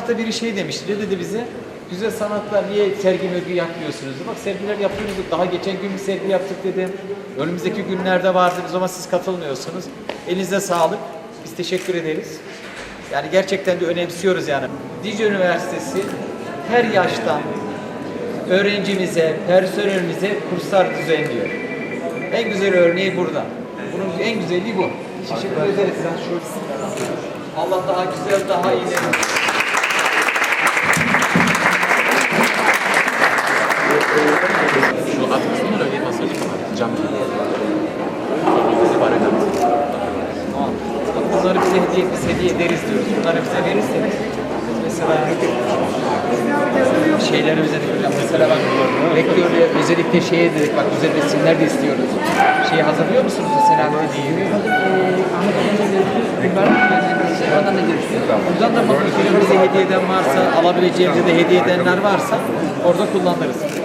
da biri şey demişti. Ne dedi bize? Güzel sanatlar niye sergi mörgü yapmıyorsunuz? Bak sergiler yapıyorduk. Daha geçen gün bir sergi yaptık dedim. Önümüzdeki günlerde vardı. O zaman siz katılmıyorsunuz. Elinize sağlık. Biz teşekkür ederiz. Yani gerçekten de önemsiyoruz yani. Dicle Üniversitesi her yaştan öğrencimize, personelimize kurslar düzenliyor. En güzel örneği burada. Bunun en güzelliği bu. Teşekkür ederiz. Allah daha güzel, daha iyi. Bize hediye, biz hediye ederiz diyoruz. Bunları bize verirseniz mesela şeylerimize de hocam mesela bak rektörle özellikle şeye dedik bak güzel resimler de istiyoruz. Şeyi hazırlıyor musunuz mesela dediği? Buradan da görüşüyoruz. Buradan da bakın bize hediye eden varsa, alabileceğimize de hediye edenler varsa orada kullanırız.